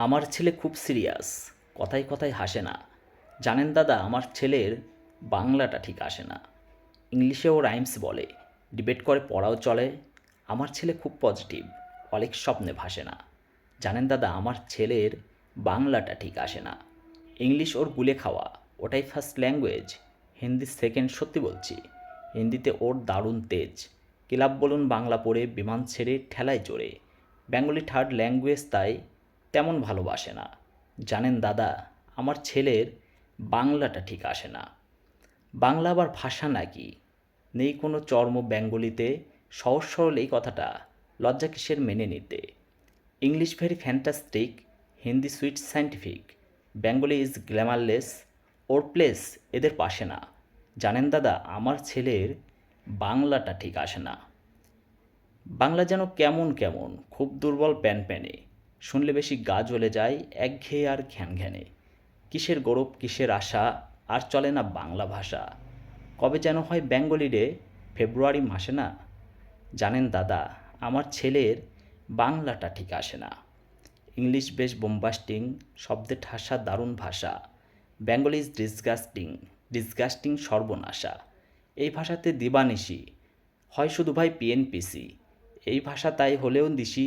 আমার ছেলে খুব সিরিয়াস, কথায় কথায় হাসে না। জানেন দাদা, আমার ছেলের বাংলাটা ঠিক আসে না। ইংলিশেও রাইমস বলে, ডিবেট করে পড়াও চলে। আমার ছেলে খুব পজিটিভ অনেক স্বপ্নে ভাসে না। জানেন দাদা, আমার ছেলের বাংলাটা ঠিক আসে না। ইংলিশ ওর গুলে খাওয়া, ওটাই ফার্স্ট ল্যাঙ্গুয়েজ হিন্দি সেকেন্ড সত্যি বলছি। হিন্দিতে ওর দারুণ তেজ। ক্লাব বলুন, বাংলা পড়ে, বিমান ছেড়ে, ঠেলায় চড়ে। বেঙ্গলি থার্ড ল্যাঙ্গুয়েজ তাই তেমন ভালোবাসে না। জানেন দাদা, আমার ছেলের বাংলাটা ঠিক আসে না। বাংলা আবার ভাষা নাকি? নেই কোনো চর্ম বেঙ্গলিতে? সহজ সরল এই কথাটা। লজ্জা কিসের মেনে নিতে? English very fantastic, Hindi sweet scientific Bengali is glamourless, or place এদের পাশে না। জানেন দাদা, আমার ছেলের বাংলাটা ঠিক আসে না। বাংলা যেন কেমন কেমন, খুব দুর্বল প্যান প্যানে। শুনলে বেশি গা জ্বলে যায়, একঘেয়ে আর ঘ্যান ঘ্যানে কিসের গৌরব, কিসের আশা, আর চলে না বাংলা ভাষা? কবে যেন হয় বেঙ্গলি ডে ফেব্রুয়ারি মাসে না? জানেন দাদা, আমার ছেলের বাংলাটা ঠিক আসে না। ইংলিশ বেশ বোম্বাস্টিং, শব্দে ঠাসা দারুণ ভাষা। বেঙ্গলি ইজ ডিসগাস্টিং ডিসগাস্টিং সর্বনাশা। এই ভাষাতে দিবানিশি, হয় শুধু ভাই পিএনপিসি। এই ভাষা তাই হলেও দিশি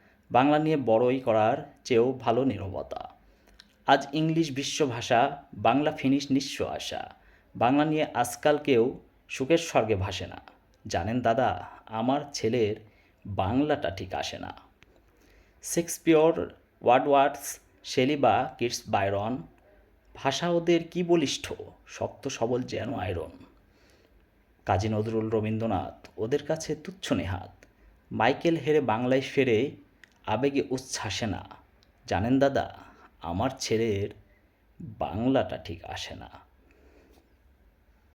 বাংলা নিয়ে বড়ই করার চেয়েও ভালো নীরবতা। আজ ইংলিশ বিশ্বভাষা, বাংলা ফিনিশ নিঃস্ব আশা। বাংলা নিয়ে আজকাল কেউ সুখের স্বর্গে ভাসে না। জানেন দাদা, আমার ছেলের বাংলাটা ঠিক আসে না। শেক্সপিয়র ওয়ার্ডওয়ার্ডস শেলি বা কিডস বাইরন, ভাষা ওদের কি বলিষ্ঠ, শক্ত সবল যেন আয়রন। কাজী নজরুল রবীন্দ্রনাথ, ওদের কাছে তুচ্ছ নেহাত। মাইকেল হেরে বাংলায় ফেরে আবেগে উচ্ছ্বাসে না। জানেন দাদা আমার ছেলের বাংলাটা ঠিক আসে না।